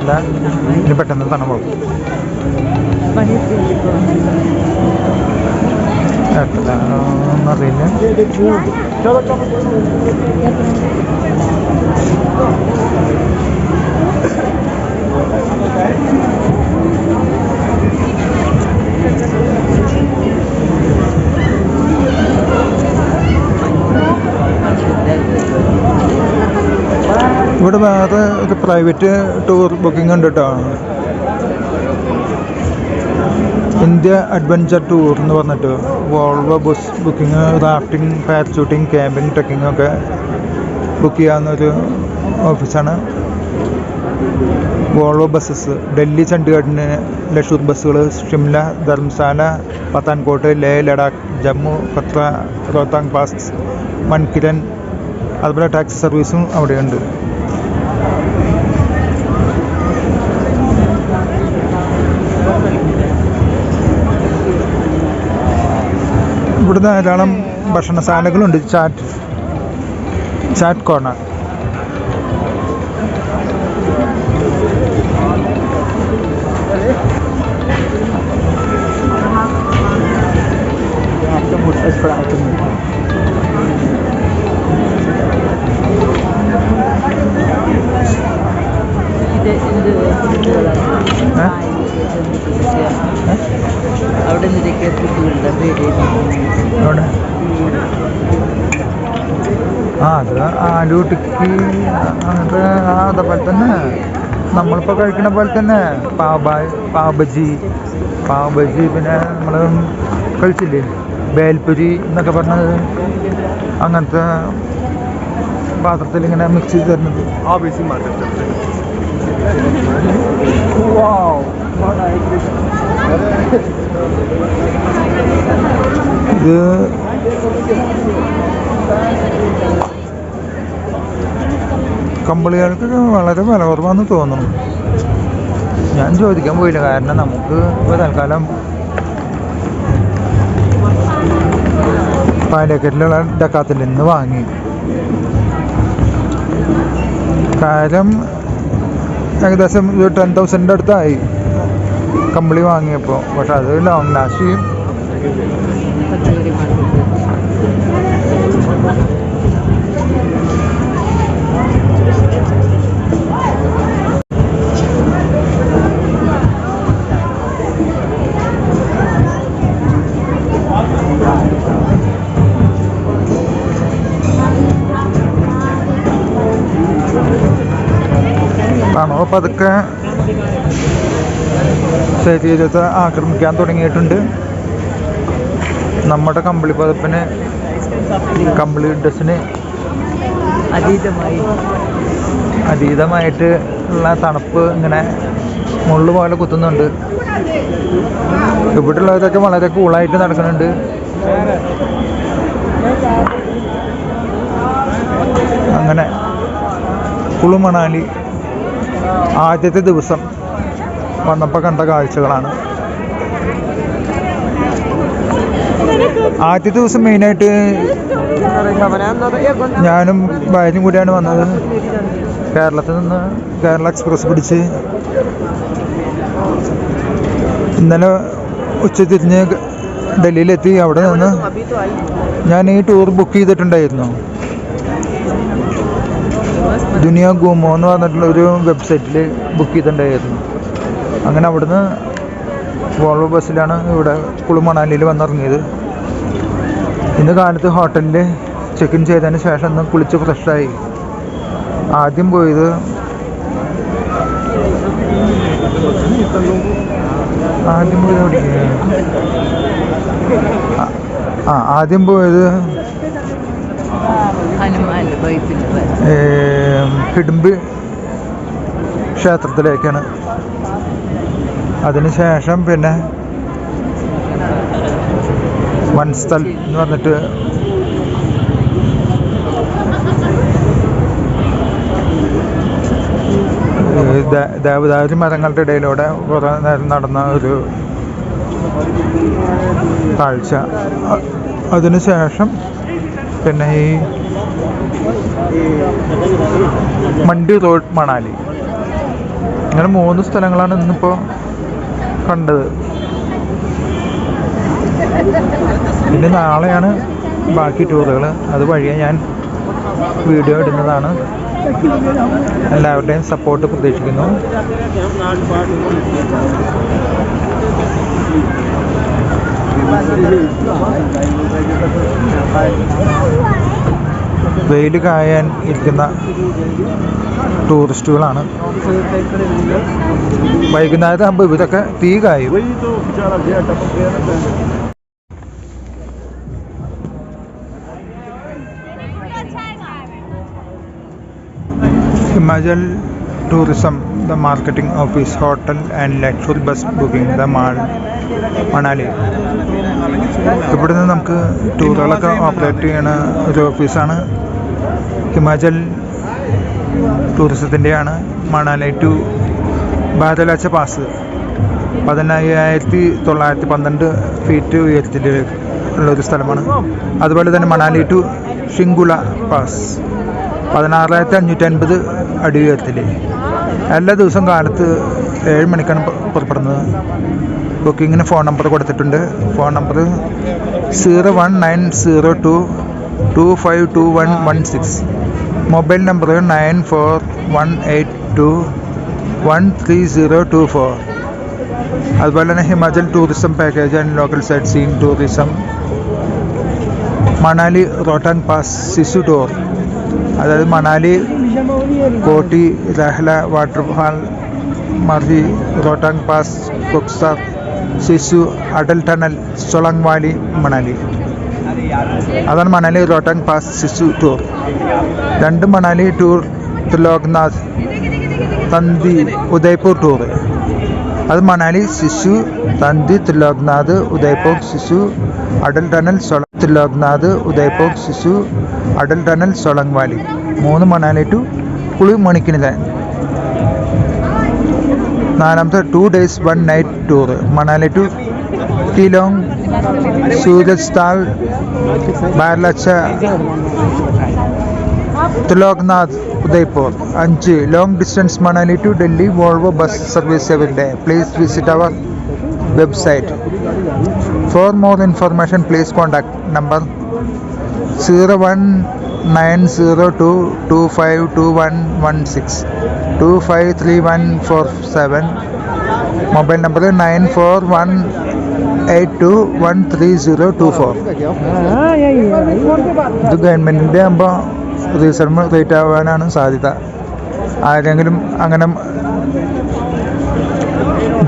അല്ല ഇനി പെട്ടെന്ന് തണവാവും പണിയൊക്കെ പ്രൈവറ്റ് ടൂർ ബുക്കിംഗ് ഉണ്ട് കേട്ടോ ഇന്ത്യ അഡ്വഞ്ചർ ടൂർ എന്ന് പറഞ്ഞിട്ട് Volvo bus booking rafting parachuting camping trekking ഒക്കെ ബുക്ക് ചെയ്യാവുന്നൊരു ഓഫീസാണ് വോൾവോ ബസ്സസ് ഡൽഹി ചണ്ഡീഗഡിന് ലക്ഷൂർ ബസ്സുകൾ ഷിംല ധർമ്മശാല പത്താൻകോട്ട് ലേ ലഡാക്ക് ജമ്മു കത്ര റോത്താങ് പാസ് മൺകിരൻ അതുപോലെ ടാക്സി സർവീസും അവിടെയുണ്ട്. ഇവിടെ ധാരാളം ഭക്ഷണ ഭക്ഷണശാലകളുണ്ട്. Chat chat corner. ഏഹ്? അവിടെ പേര് ആ അത് ആലു ടിക്കി അങ്ങനത്തെ ആ അതേപോലെ തന്നെ. നമ്മളിപ്പോൾ കഴിക്കുന്ന പോലെ തന്നെ. പാവ പാവബജി. പാവബജി പിന്നെ നമ്മൾ കഴിച്ചില്ലേ? ബേൽപുരി എന്നൊക്കെ പറഞ്ഞത്. അങ്ങനത്തെ പാത്രത്തിൽ ഇങ്ങനെ മിക്സ് ചെയ്ത് തരുന്നത്. ആ ബേസി sister. ഇത് കമ്പിളികൾക്ക് വളരെ വില കുറവാന്ന് തോന്നുന്നു. ഞാൻ ചോദിക്കാൻ പോയില്ല കാരണം നമുക്ക് ഇപ്പോൾ തൽക്കാലം പാലക്കറ്റിലുള്ള ഡക്കാത്തിൽ നിന്ന് വാങ്ങി. കാര്യം ഏകദേശം ഒരു ടെൻ തൗസൻഡിന്റെ അടുത്തായി. കമ്പിളി വാങ്ങിയപ്പോൾ പക്ഷെ അത് ലോങ് ലാസ്റ്റ് ചെയ്യും ആണോ? തണുപ്പ് പതുക്കെ ശരീരത്തെ ആക്രമിക്കാൻ തുടങ്ങിയിട്ടുണ്ട്. നമ്മുടെ കമ്പിളി പതപ്പിന് കമ്പിളി ഡ്രസ്സിന് അതീതമായി. അതീതമായിട്ട് ഉള്ള തണുപ്പ് ഇങ്ങനെ മുള്ളു പോലെ കുത്തുന്നുണ്ട്. ഇവിടെ ഉള്ളവരൊക്കെ വളരെ കൂളായിട്ട് നടക്കുന്നുണ്ട്. അങ്ങനെ കുളു മണാലി ആദ്യത്തെ ദിവസം വന്നപ്പോൾ കണ്ട കാഴ്ചകളാണ്. ആദ്യത്തെ ദിവസം മെയിനായിട്ട് ഞാനും ഭാര്യയും കൂടിയാണ് വന്നത്. കേരളത്തിൽ നിന്ന് കേരള എക്സ്പ്രസ് പിടിച്ച്. ഇന്നലെ ഉച്ചതിരിഞ്ഞ് ഡൽഹിയിലെത്തി അവിടെ നിന്ന് ഞാൻ ഈ ടൂർ ബുക്ക് ചെയ്തിട്ടുണ്ടായിരുന്നു. ദുനിയ ഗുമോ എന്ന് പറഞ്ഞിട്ടുള്ള ഒരു വെബ്സൈറ്റിൽ ബുക്ക് ചെയ്തിട്ടുണ്ടായിരുന്നു. അങ്ങനെ അവിടുന്ന് വോൾവോ ബസ്സിലാണ് ഇവിടെ കുളുമണാലിയിൽ വന്നിറങ്ങിയത്. ഇന്ന് കാലത്ത് ഹോട്ടലിൽ ചെക്ക് ഇൻ ചെയ്തതിന് ശേഷം ഒന്ന് കുളിച്ച് ഫ്രഷായി ആദ്യം പോയത് ആദ്യം പോയത് എവിടേക്ക്? ആ, ആദ്യം പോയത് ഹിഡുമ്പ് ക്ഷേത്രത്തിലേക്കാണ്. അതിനുശേഷം പിന്നെ വൻസ്ഥൽ എന്ന് പറഞ്ഞിട്ട് ദേവദാരി മരങ്ങളുടെ ഇടയിലൂടെ കുറേ നേരം നടന്ന ഒരു കാഴ്ച. അതിനുശേഷം പിന്നെ ഈ മണ്ടി റോഡ് മണാലി. ഇങ്ങനെ മൂന്ന് സ്ഥലങ്ങളാണ് ഇന്നിപ്പോൾ കണ്ടത്. പിന്നെ നാളെയാണ് ബാക്കി ടൂറുകൾ അത് വഴിയെ ഞാൻ വീഡിയോ ഇടുന്നതാണ്. എല്ലാവരുടെയും സപ്പോർട്ട് പ്രതീക്ഷിക്കുന്നു. വെയിൽ കായാൻ ഇരിക്കുന്ന ടൂറിസ്റ്റുകളാണ്. വൈകുന്നേരം ആകുമ്പോൾ ഇവരൊക്കെ തീ കായും. Himachal tourism the marketing office hotel and luxury bus booking the mall Manali. ഇവിടുന്ന് നമുക്ക് ടൂറുകളൊക്കെ ഓപ്പറേറ്റ് ചെയ്യണ ഒരു ഓഫീസാണ് ഹിമാചൽ ടൂറിസത്തിന്റെയാണ് മണാലി ടു ബാദലാച്ച പാസ് പതിനയ്യായിരത്തി തൊള്ളായിരത്തി പന്ത്രണ്ട് ഫീറ്റ് ഉയരത്തിൽ ഉള്ളൊരു സ്ഥലമാണ്. അതുപോലെ തന്നെ മണാലി ടു ഷിങ്കുള പാസ് പതിനാറായിരത്തി അഞ്ഞൂറ്റി അൻപത് അടി ഉയരത്തിൽ എല്ലാ ദിവസവും കാലത്ത് ഏഴ് മണിക്കാണ് പുറപ്പെടുന്നത്. ബുക്കിങ്ങിന് ഫോൺ നമ്പർ കൊടുത്തിട്ടുണ്ട്. Phone number zero one nine zero two two five two one one six mobile number nine four one eight two one three zero two four. അതുപോലെ തന്നെ Himachal tourism package and local sight seen tourism. Manali Rohtang pass Sissu tour. അതായത് Manali Kothi Rahala waterfall Marhi Rohtang pass Koksar Sissu Atal tunnel Solang valley Manali. അതാണ് Manali Rohtang pass Sissu tour. രണ്ട് Manali tour Triloknath Tandi Udaipur tour. അത് Manali Sissu Tandi Triloknath Udaipur Sissu Atal tunnel സൊള Triloknath Udaipur Sissu Atal tunnel Solang Valley മൂന്ന് Manali to കുളി മണിക്കിനിതാൻ നാലാമത്തെ two days one night tour. Manali to Keylong Suraj Tal Baralacha Triloknath Udaipur അഞ്ച് long distance Manali to Delhi Volvo bus service day please visit our website for more information please contact number zero one nine zero two two five two one one six two five three one four seven mobile number nine four one eight two one three zero two four. ഇത് ഗവൺമെന്റിന്റെ ആകുമ്പോൾ reasonable rate ആവാനാണ് സാധ്യത. ആരെങ്കിലും അങ്ങനെ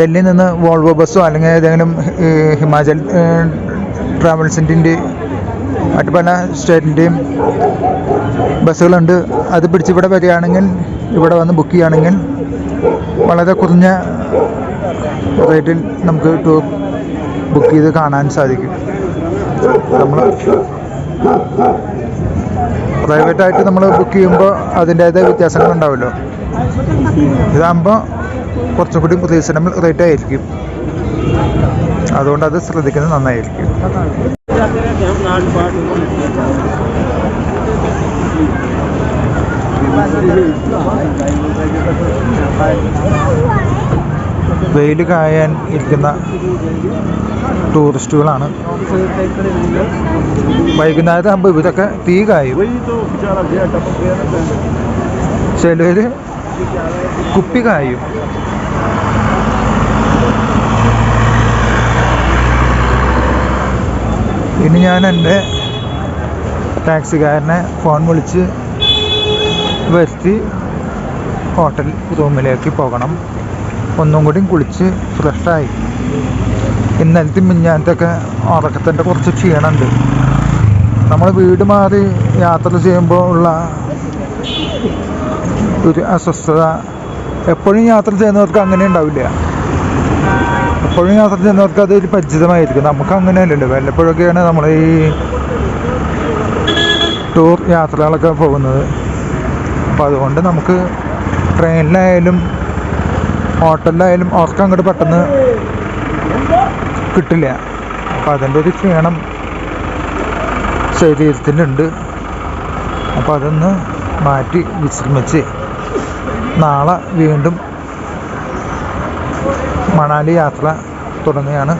ഡൽഹിയിൽ നിന്ന് Volvo ബസ്സോ അല്ലെങ്കിൽ ഏതെങ്കിലും ഹിമാചൽ ട്രാവൽസിന്റെ മറ്റു പല സ്റ്റേറ്റിന്റെയും ബസ്സുകളുണ്ട്. അത് പിടിച്ച് ഇവിടെ വരികയാണെങ്കിൽ ഇവിടെ വന്ന് ബുക്ക് ചെയ്യുകയാണെങ്കിൽ വളരെ കുറഞ്ഞ റേറ്റിൽ നമുക്ക് ടൂർ ബുക്ക് ചെയ്ത് കാണാൻ സാധിക്കും. നമ്മൾ പ്രൈവറ്റായിട്ട് നമ്മൾ ബുക്ക് ചെയ്യുമ്പോൾ അതിന്റേതായ വ്യത്യാസങ്ങൾ ഉണ്ടാവുമല്ലോ ഇതാകുമ്പോൾ കുറച്ചും കൂടി റീസണബിൾ റേറ്റ് ആയിരിക്കും. അതുകൊണ്ട് അത് ശ്രദ്ധിക്കുന്നത് നന്നായിരിക്കും. വെയിൽ കായാൻ ഇരിക്കുന്ന ടൂറിസ്റ്റുകളാണ്. വൈകുന്നേരം ആകുമ്പോൾ ഇവരൊക്കെ തീ കായും. ചിലർ കുപ്പി കായും. ഇനി ഞാൻ എന്റെ ടാക്സിക്കാരനെ ഫോൺ വിളിച്ച് വരുത്തി ഹോട്ടൽ റൂമിലേക്ക് പോകണം. ഒന്നും കൂടി കുളിച്ച് ഫ്രഷായി. ഇന്നലത്തെ മിഞ്ഞാനത്തൊക്കെ ഉറക്കത്തിന്റെ കുറച്ച് ക്ഷീണമുണ്ട്. നമ്മൾ വീട് മാറി യാത്ര ചെയ്യുമ്പോൾ ഉള്ള ഒരു അസ്വസ്ഥത എപ്പോഴും യാത്ര ചെയ്യുന്നവർക്ക് അങ്ങനെ ഉണ്ടാവില്ല. എപ്പോഴും യാത്ര ചെയ്യുന്നവർക്ക് അതൊരു പരിചിതമായിരിക്കും. നമുക്ക് അങ്ങനെ അല്ലല്ലോ. വല്ലപ്പോഴൊക്കെയാണ് നമ്മൾ ഈ ടൂർ യാത്രകളൊക്കെ പോകുന്നത്. അപ്പോൾ അതുകൊണ്ട് നമുക്ക് ട്രെയിനിലായാലും ഹോട്ടലിലായാലും അവർക്ക് അങ്ങോട്ട് പെട്ടെന്ന് കിട്ടില്ല. അപ്പോൾ അതിന്റെ ഒരു ക്ഷീണം ശരീരത്തിനുണ്ട്. അപ്പോൾ അതൊന്ന് മാറ്റി വിശ്രമിച്ച് നാളെ വീണ്ടും മണാലി യാത്ര തുടങ്ങുകയാണ്.